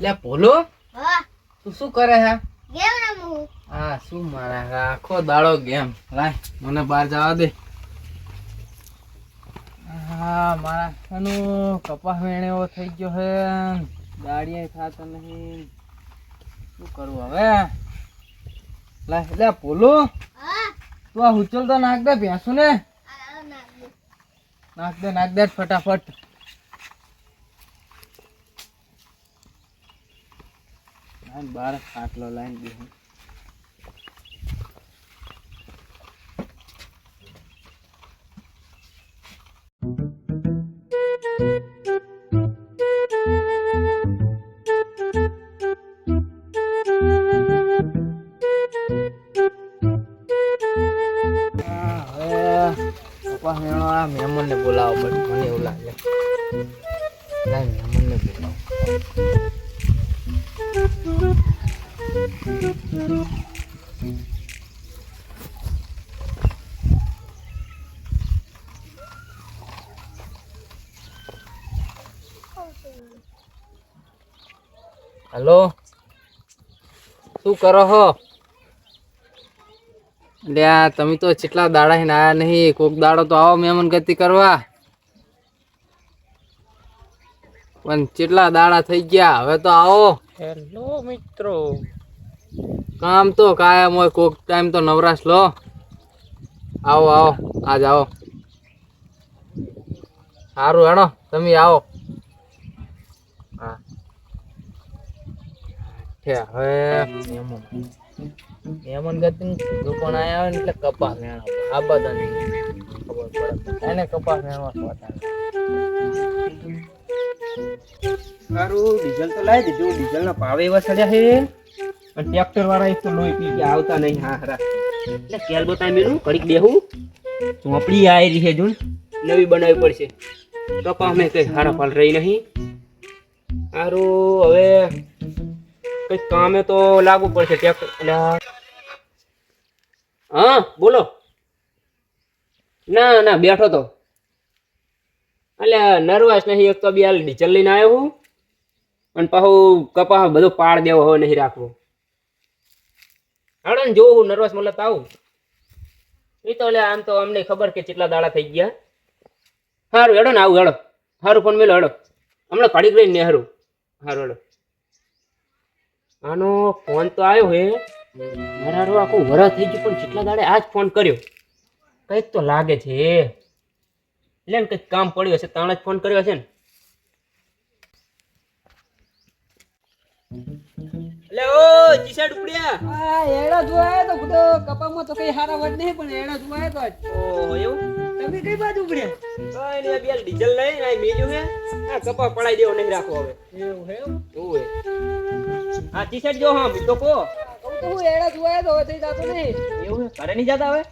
લે હા. તું શું કરે હે? ગેમ રમું. હા શું મારા? આખો દાડો ગેમ. લાય મને બહાર જવા દે. હા મારા આનું કપાસ વેણેવો થઈ ગયો હે. દાડીએ થાતો નહીં. શું કરવું હવે? લાય લે હા. તું આ ઉચલ તો નાખ દે ભેંસું ને નાખ દે. નાખ દે નાખ દે ફટાફટ. બાર ખાટલો લાઈન બેહું. હલો. શું કરો હો? લ્યા તમે તો કેટલા દાડા હિને આયા નહીં. કોક દાડો તો આવો મહેમાન ગતિ કરવા. પણ કેટલા દાડા થઈ ગયા? હવે તો આવો. હેલો મિત્રો. કામ તો કાયમ હોય કોક ટાઈમ તો નવરાશ લો. આવો આવો આજ આવો. સારું હેડો તમે આવો. હા. હવે ગતિ લોકો પણ હોય ને એટલે કપાસ વેણો આ બધા ખબર પડે. એને કપાસ વેણવા શોધા સારું ડીઝલ તો લાવી દીધું ડીઝલ ના એવા ચડ્યા છે. અને ટ્રેક્ટર વાળા એક તો લોહી પી ગયા આવતા નહીં હા હરા એટલે કેલ બતાવી મેલું ઘડીક બેહું. ચોપડી આવી રહી છે જૂન. નવી બનાવવી પડશે. કપા અમે કઈ હારા ફાલ રહી નહીં. સારું હવે કઈ કામે તો લાગુ પડશે ટ્રેક્ટર એટલે હા બોલો. ના ના બેઠો તો. એટલે નર્વસ નહીં એક તો બી હાલ ડીઝલ લઈને આવ્યો હું. અને પાછું કપાસ બધું પાડ દેવો હવે નહીં રાખવો. હાડો ને જોવું, નર્વસ મતલબ આવું. એ તો એટલે આમ તો અમને ખબર કે કેટલા દાડા થઈ ગયા. સારું હેડો ને આવું, હેડો. સારું ફોન મેલો, હેડો. હમણાં કાઢી ગઈ ને હારું સારું હેડો. આનો ફોન તો આવ્યો હે. મારા આખું વરસ થઈ ગયું, પણ કેટલા દાડે આજ ફોન કર્યો? કંઈક તો લાગે છે. એટલે ને કંઈક કામ પડ્યું હશે, તાણે જ ફોન કર્યો હશે ને. એટલે ઓ જીસાડ ડુપડિયા આ એડા જોવાય તો ગુડો કપામાં તો કઈ હારા વડ નહીં પણ એડા જોવાય તો ઓ એવું? તમે કઈ બાજુ ઉપડ્યા? કઈ નહીં બે ડીઝલ લઈને આ મેલ્યું હે. આ કપા પડાઈ દેવો નહીં રાખો હવે. એવું હે એમ? ઓવે હા. જીસાડ જો હા તો કો તો હું એડા જોવાય તો થઈ જાતો નહીં. એવું ઘરે નહીં જતા હવે?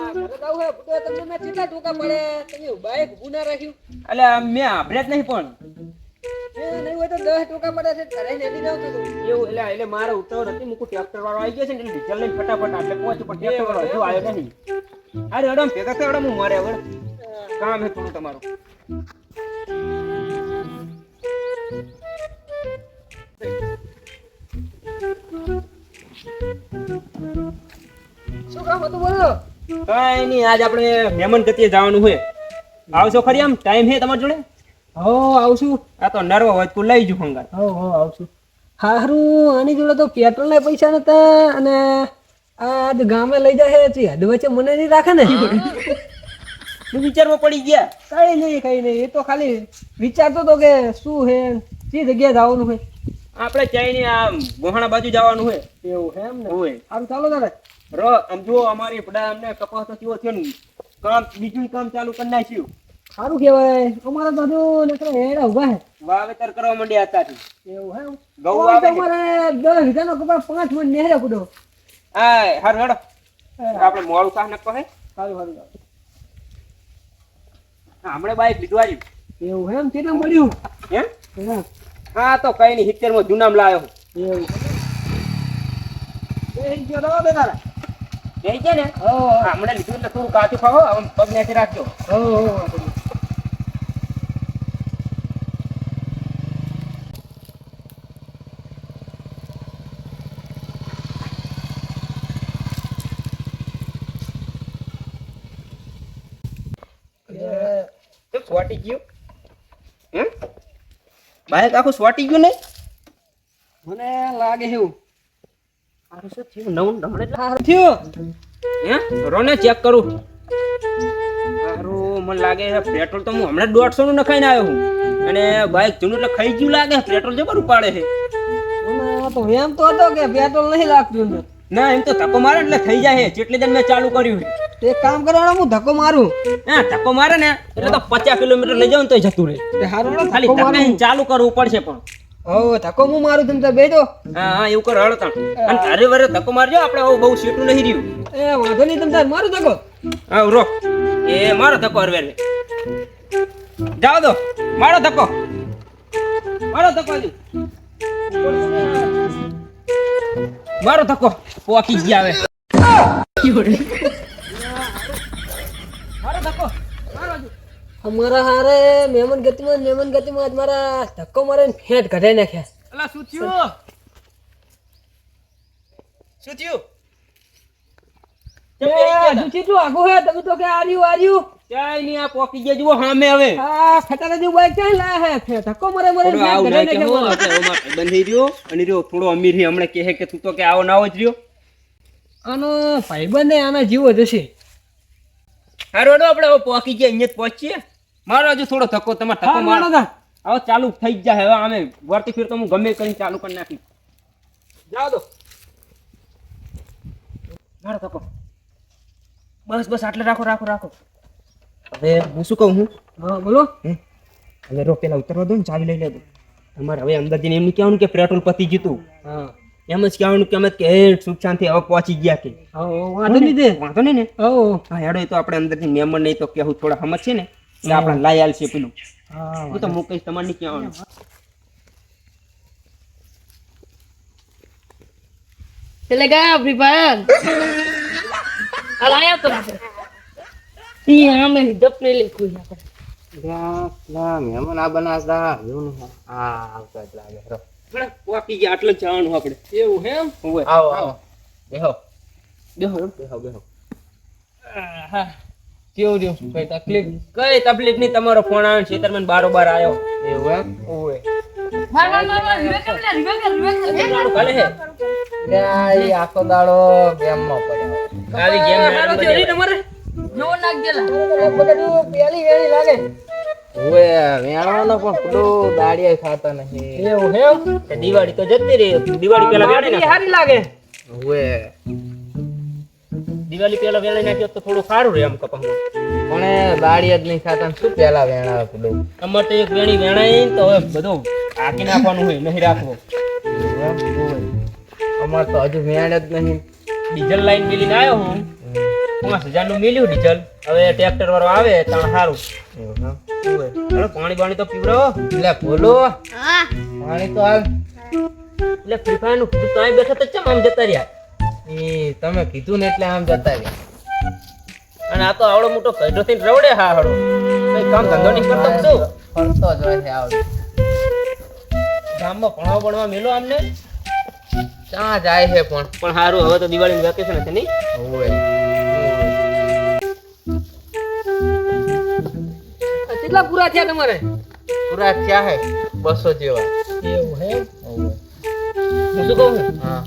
આ તો હે, તમને મેં કેટલા ટૂંકા પડે તમે બાઈક ગુના રાખ્યું. એટલે આ મેં આભરે જ નહીં પણ. નહીં હોય તો દસ ટૂંકા પડે છે ઘરે નેલી ના હતું. એવું એટલે એટલે મારે મૂકું ટ્રેક્ટર વાળો આવી ગયો છે ને ડીઝલ લઈને ફટાફટ એટલે પહોંચ્યું પણ ટ્રેક્ટર વાળો હજુ આવ્યો નહીં. અરે અડમ ભેગા થયો અડમ હું મારે હવે. કામ હે થોડું તમારું. શું કામ હતું બોલો? કઈ નહીં આજ આપણે મહેમાન ગતિએ જવાનું હોય આવશો ખરી આમ? ટાઈમ હે તમારી જોડે? હો આવશું. આ તો નરવો હોય તો લઈ જુ હંગાર હો હો આવશું. હારું આની જોડે તો પેટ્રોલ ના પૈસા નતા અને આજ ગામે લઈ જાય છે. હદ વચ્ચે મને નહીં રાખે ને. વિચારમાં પડી ગયા. કઈ નહીં કઈ નહીં. એ તો ખાલી વિચારતો તો કે શું હે કઈ જગ્યાએ જવાનું હોય આપણે ચાઈની આ ગોહાણા બાજુ જવાનું હોય એવું હે એમ ને? હોય સારું ચાલો દાદા રો આમ જુઓ અમારી પડા અમને કપાસ થયો ને. કામ બીજું કામ ચાલુ કરી નાખ્યું. સારું કહેવાય. અમારે તો હજુ નકરા હેડા ઊભા હે. વાવેતર કરવા માંડ્યા હતા એવું હે? ઓય આવે અમારે દસ વીઘાનો કપાસ પાંચ મણ નેહરા પૂડો હા હારું હેડો. આપણે મોડું કાહ નક્કો હે? સારું સારું હમણે બાઈક લીધું આવ્યું એવું હે? એમ કેટલા મળ્યું. એમ હા, હા તો કઈ નહીં સિત્તેરમાં જુનામ લાવ્યો એવું. એ ગયો જઈ ને? હમણાં લીધું એટલે થોડું કાચું ખાવો આમ પગ નેચે રાખજો. હો હો સ્વાટી ગયું હે બાઈક આખું સ્વાટી ગયું નહીં? મને લાગે એવું. આનું શું થયું? નવું નમણે સારું થયું? હે? રોને ચેક કરું. સારું મને લાગે છે પેટ્રોલ તો હું હમણાં દોઢસો નું નખાઈને આવ્યો હું. અને બાઈક જૂનું એટલે ખાઈ ગયું લાગે. પેટ્રોલ જબર ઉપાડે છે. તો એમ તો હતો કે પેટ્રોલ નહીં લાગતું ના એમ તો ધક્કો મારે એટલે થઈ જાય છે. જેટલી જણ મેં ચાલુ કર્યું તો એક કામ કરવાનો હું ધક્કો મારું. હા ધક્કો મારે ને એટલે તો પચાસ કિલોમીટર લઈ જાવ ને તો જતું રહે. તે હારું ખાલી ધક્કો ચાલુ કરવું પડશે પણ. ઓ ધક્કો હું મારું તમે તો બેજો હા હા એવું કરો હળો તણ. અને તારે વરે ધક્કો મારજો આપણે બહુ સીટું નહીં રહ્યું. એ વાંધો નહીં તમે મારું ધક્કો. હા રો એ મારો ધક્કો હરવે રે. જાઓ દો મારો ધક્કો. મારો ધક્કો હજુ. મારો ધક્કો. પોકી ગયા હવે. અમારા હારે મહેમાન ગતિમાં મહેમાન ગતિમાં આજ મારા ધક્કો મારે ફેટ કઢાઈ નાખ્યા. અલા શું થયું? શું થયું? થોડો અમીર હમણાં કહે કે તું તો કે આવો ના આવો જ રહ્યો. આનો ભાઈબંધ આના જીવો જશે હારું આપણે પહોંચી ગયા અહીંયા જ પહોંચીએ. મારો હજુ થોડો ધક્કો તમારે ધક્કો મારો. હવે ચાલુ થઈ જ જાય હવે આમે વર્તી ફિરતો હું ગમે કરીને ચાલુ કરી નાખી જાઓ દો મારો ધક્કો. બસ બસ આટલે રાખો રાખો રાખો. હવે હું શું કહું હું? હા બોલો. હવે રો પેલા ઉતરવા દો ને ચાવી લઈ લેજો. તમારે હવે અંદર જઈને એમ નહીં કહેવાનું કે પેટ્રોલ પતી ગયું હા. એમ જ કહેવાનું કે અમે કે સુખ શાંતિ હવે પહોંચી ગયા કે. વાંધો નહીં વાંધો નહીં ને? હો હેડો એ તો આપણે અંદરથી મહેમાન નહીં તો કેવું થોડા સમજ છે ને. એટલે આપણે લાયાલ છે પેલું. હા હું તો હું કહીશ તમારે નહીં કહેવાનું એટલે ગયા ફ્રી ફાયર હાલ આયા તો. આપણે ઈ આમે જપ ને લખ્યું છે આપણે. મહેમાન આ બનાવતા એવું નહીં. હા આવતા જ લાગે. રો આપણે પોકી ગયા આટલે જ જવાનું આપણે. એવું હે એમ? હોવે. આવો આવો. બેહો. બેહો બેહો. બેહો હા કેવું રહ્યું? કઈ તકલીફ? કઈ તકલીફ નહીં તમારો ફોન આવ્યો છે બારો બારોબાર આવ્યો એવું એમ? ઓય માર માર માર માર રિવે કર રિવે કર રિવે કર. ભલે હે? ત્યાં ઈ આખો દાડો પડ્યો. ગેમ મારો છે તમારે. જો નાખ દેલા બધું પેલી વેળી લાગે. ઓએ વેણવાનો પણ પેલું દાડિયા ખાતા નહીં એવું હે દિવાળી તો જતી રહી. દિવાળી પેલા વેણી હારી લાગે. ઓએ દિવાળી પેલા વેણી નાખ્યો તો થોડું સારું રહે આમ કપામાં પણ બાળી જ નહીં ખાતા શું પેલા વેણા પેલું અમારે તો એક વેણી વેણાય તો હવે બધું આકી નાખવાનું હોય નહીં રાખવો. અમાર તો હજુ વેણ જ નહીં. ડીઝલ લાઈન મિલીને આવ્યો હું. પાંચ હજારનું મિલ્યું ડીઝલ. હવે ટ્રેક્ટર વાળો આવે તાણ સારું? પાણી બાણી તો પીવડાવો. એટલે બોલો. પાણી તો હાલ. એટલે ફ્રી ફાયરનું તો અહીં બેઠા તો ચમ આમ જતા રહ્યા? ઈ તમે કીધું ને એટલે આમ જતા રહ્યા. અને આ તો આવડો મોટો કઈડો થી રવડે હા હળો કઈ કામ ધંધો નહીં કરતો શું ફરતો જ હોય છે આવડે ગામમાં ભણવા ભણવા મેલો આમને? ક્યાં જાય છે પણ? પણ સારું હવે તો દિવાળી વેકેશન હશે નહીં? ઓએ કેટલા પૂરા થયા તમારે? પૂરા થયા હે બસો જેવા. એવું હે? હું શું કહું? હા.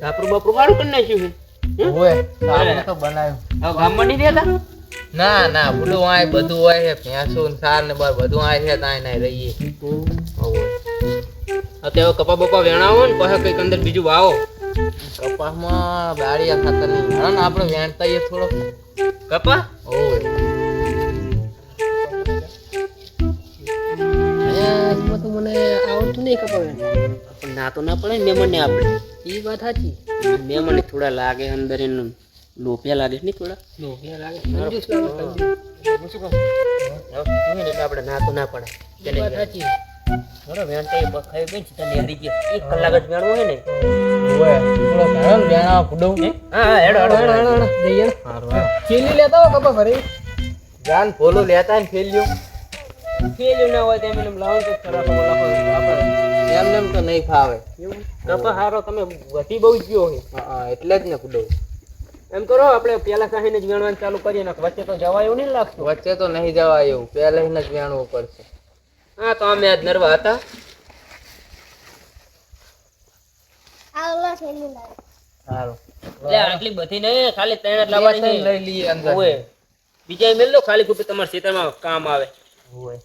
સાપરું બાપરું મારું કરી નાખ્યું છે? ઓએ સારું તો બનાવ્યું. હવે ગામમાં નહીં રહેતા? ના ના બધું આય બધું હોય છે ભેંસો ને સાર ને બાર બધું આય છે તાય નાય રહીએ. અત્યારે કપા બપા વેણાવો ને પછી કંઈક અંદર બીજું વાવો. કપાસમાં દાળિયા ખાતર નહીં. હા ને આપણે વેણતા એ થોડો કપા? ઓય મને આવડતું નહીં કપા વેણ. ના તો ના પડે ને મને આપણે એ વાત સાચી. મહેમાનને થોડા લાગે અંદર એનું લોપિયા લાગે નહીં થોડા? લોપિયા લાગે આપણે ના તો ના પડે. વાત સાચી. બરો વેણતા એ બખાઈ ગઈ છે તને હરી ગયો. એક કલાક જ વેણવો હોય ને. થોડો વેણા હા. હા હેડો હેડો હેડો. જઈએ. ચીલી લેતા હો કપા ભરી જાન ફોલું લેતા ને ફેલ્યું. ફેલ્યું ના હોય તેમ એમ લાવો તો ખરાબ પર એમ તો નહીં ફાવે. કપા હારો તમે વધી બહુ જ ગયો હા, હા, એટલે જ ને ફૂડું એમ કરો આપણે પેલા સાહીને જ વેણવાનું ચાલુ કરીએ ને વચ્ચે તો જવા એવું નહીં લાગતું. વચ્ચે તો નહીં જવા એવું. પહેલાં જ વેણવું પડશે. હા તો અમે આજ નરવા હતા. આ ઓલા થેલી લાવે સારું આટલી બધી નહીં ખાલી ત્રણ લાવવાની લઈ લઈએ અંદર ઓવે. બીજા મેલ લો ખાલી ખોટી તમારા ખેતરમાં કામ આવે. હોય.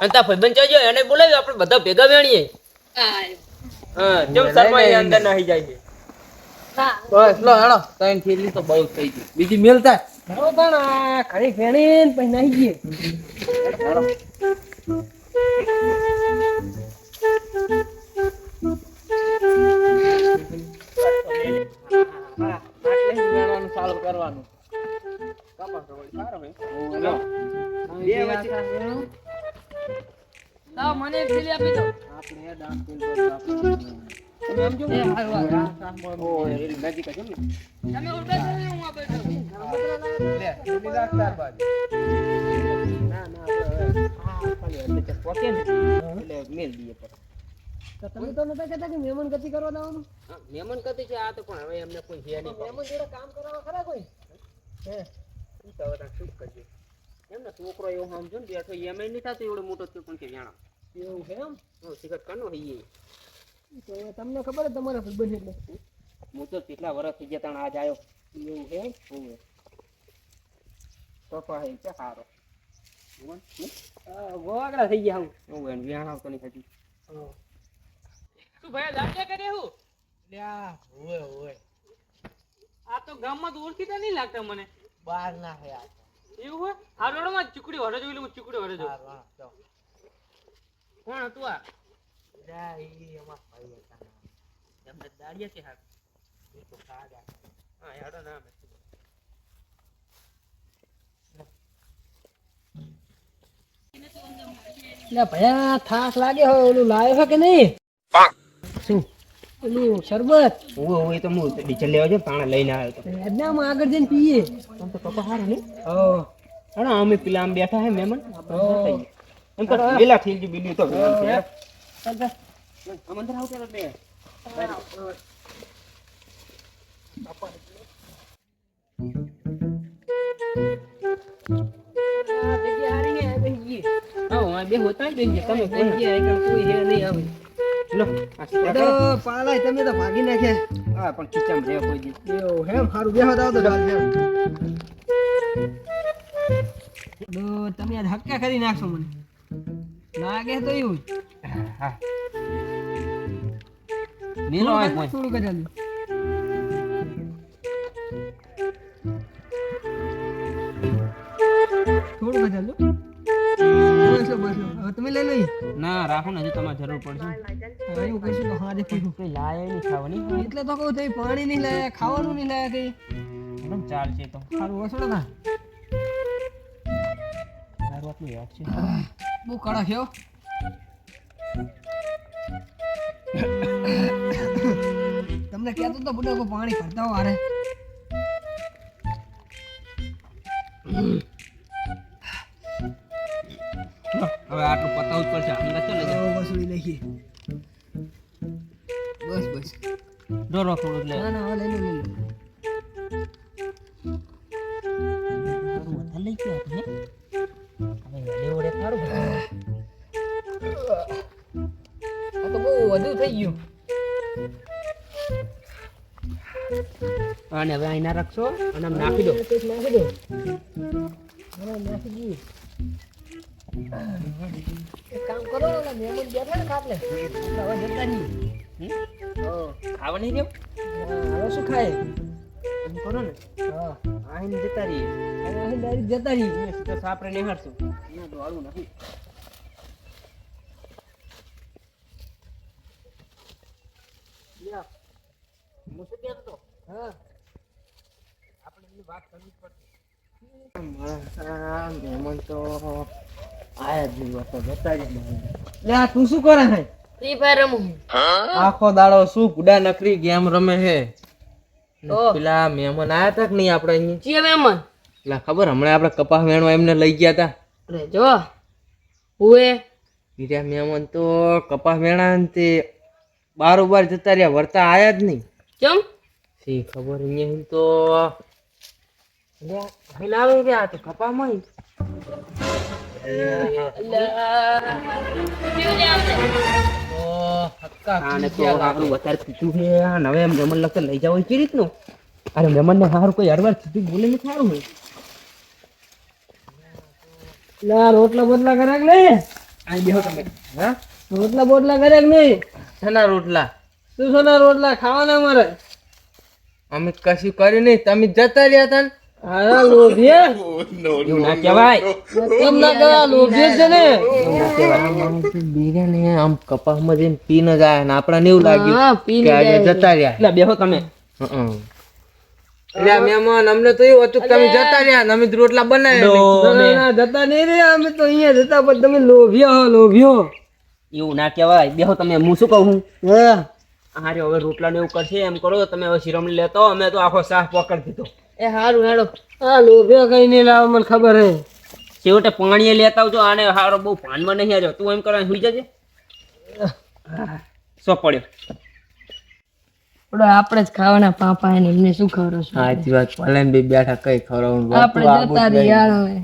અને તા ભાઈબંધ ચાલજો એને બોલાવ્યો આપણે બધા ભેગા વેણીએ. હા જેમ શર્મા અંદર નાહી જાય છે? બસ લો હેડો. ત્રણ થેલી તો બહુ થઈ ગઈ. બીજી મેલ થાય? ઘણો પણ પછી નાહી ગઈએ કરવાનું. લાવ મને એક થેલી આપી દો આપણે એ ડાંગ તેલ તમે એમ જો. એ હારું હારું. ઓ એ નજીક જ હો ને. તમે થો ને હું આ બેઠો લે, થેલી રાખ તાર બાજુ. ના, ના, આપણે ખાલી એટલે કે પોકે ને, એટલે મેલ દઈએ પછી. તમે તો નતા કહેતા કે મહેમાન ગતિ કરવા મહેમાન છે આ તો પણ હવે એમને કોઈ છે નહીં મહેમાન જોડે કામ કરવા ખરા કોઈ શું તો હવે શું કરીએ? એમને છોકરો એવો સમજો ને બેઠો એમ નહીં થતો એવડો મોટો થયો પણ કે જાણા. એવું છે એમ? હું શિખર કરનો હઈએ તો તમને ખબર છે તમારા ભાઈબંધ એટલે. હું તો કેટલા વર્ષ થઈ ગયા તાણ આજ આવ્યો એવું છે હોવે. પપ્પા હે કે હમ? ગોવાગડા થઈ ગયા હું. હું એને વિહાણ આવતો નહીં થતી તું ભાઈ દાંડિયા કરે હું? લ્યા, હોય, હોય. આ તો ગામમાં તો ઓળખીતા નહીં લાગતા મને. બહાર ના હે આ. એવું હોય આ રોડમાં ચીકડી વડે જોઈ લઉં ચીકડી વડે જોઉં હા, જાઓ. કોણ હતું આ લ્યા, ઈ અમારા ભાઈ હતા ને. દાડિયા તો. હા હે. ભયા થાક લાગે હોય ઓલું લાવ્યો છે કે નહીં શું ઓલું શરબત. હોવે હોવે તો હું ડીઝલ લેવા જાઉં તાણે લઈને આવ્યો તો. એદનામાં આગળ જઈને પીએ. આમ તો પપ્પા હારું ને હો. અરે અમે પેલા આમ બેઠા હે મહેમાન. એમ તો પેલા થઈ ગયું બીજું તો અંદર આવ ચાલો બે. હા હું બે હોતા જ તમે કોઈ ગયા, કોઈ હે નહીં આવે. લો. કરો. પાલાય તમે તો ભાગી નાખે હા પણ ખીચામાં રહે કોઈ દી એવું હેમ સારું બેહો દાવ તો હેમ. તમે આજ હક્કા કરી નાખશો મને. લાગે તો એવું. હા. નીલો હોય કોઈ થોડુંક જ હાલ્યું. થોડુંક તમે લઈ લઈ ના રાખો ને હજી તમારે જરૂર પડશે. હવે એવું કહીશું તો હાજે પીધું. કઈ લાય નહીં ખાવાની? એટલે તો કહું થઈ પાણી નહીં લાયા ખાવાનું નહીં લાયા કઈ. એકદમ ચાલશે તો. સારું વસડો ના મારું આટલું યાદ છે. બહુ કડક છે તમને કહેતો તો બુડો પાણી ભરતા હો હારે. નાખીએ બસ બસ. ડરો થોડુંક લે ના ના લો લો. સારું વધારે લઈ ગયો હે? હવે વડે વડે સારું આ તો બહુ વધુ થઈ ગયું. અને હવે અહીંના રાખશો અને આમ નાખી દો. નાખી દો. નાખી દઈએ. કામ હવે શું ખાય? એમ કરો ને. હા. જતા રહીએ. ડાયરેક્ટ જતા રહીએ. સાપરે નિહાળશું. દોડવું નથી. આપણે વાત કરવી જ પડશે. મહેમાન તો આયા જ નહીં હોતો, જતા જ લે આ તું શું કરે છે? ફ્રી ફાયર રમું આખો દાડો શું ગુડા નકરી ગેમ રમે હે પેલા મહેમાન આયા તક નહીં આપણે અહીં ચીએ મહેમાન. એટલે ખબર હમણાં આપણે કપાસ વેણવા એમને લઈ ગયા તા. અરે જો હુએ. બીજા મહેમાન તો કપાસ વેણા તે તે બારોબાર જતા રહ્યા વર્તા આયા જ નહીં. ચમ શી ખબર અહીંયા તો લે ભાઈ રહ્યા તો કપામાં હવે મહેમાન લગતા લઈ જાવ કેવી રીતનું? અરે મહેમાન ને સારું કોઈ હરવાર સીધું બોલે ને સારું હોય. રોટલા બોટલા કરે કે નહીં? આ બેહો તમે. હા? રોટલા બોટલા કરે કે નહીં? શેના રોટલા? શું સોના રોટલા? ખાવાના મારે અમે કશું કર્યું નહીં. તમે જતા રહ્યા હતા ને? હા લોભીએ? ના કહેવાય. કેમ ના લોભીએ છે ને. બિરયાની આમ કપાસમાં જઈને પી જાય ને આપણને એવું લાગ્યું કે આજે જતા રહ્યા. એટલે બેહો તમે. એટલે મહેમાન અમને તો એવું હતું તમે જતા રહ્યા અમે તો રોટલા બનાવ્યા જતા નહીં રહ્યા. અમે તો અહીંયા જતા પણ તમે લોભ્યો લોભ્યો. એવું ના કહેવાય. બેહો તમે હું શું કહું? હું. હા હારે હવે રોટલા ને એવું કરશે એમ કરો. તમે હવે શિરમણી લેતો અમે તો આખો શાહ પકડી દીધો. એ હારું હેડો આ લોભ્યો કઈ નહીં લાવો મને ખબર હે. છેવટે પાણીએ લેતા આવજો આને હારો બહુ ભાનમાં નહીં આવ્યો તું એમ કરવા સુઈ જજે. સો પડ્યો? પડો આપણે જ ખાવાના પાપા એને એમને શું ખબર સાચી વાત ભલે બી બેઠા કઈ ખવડાવવાનું આપણે જતા રહ્યા હવે.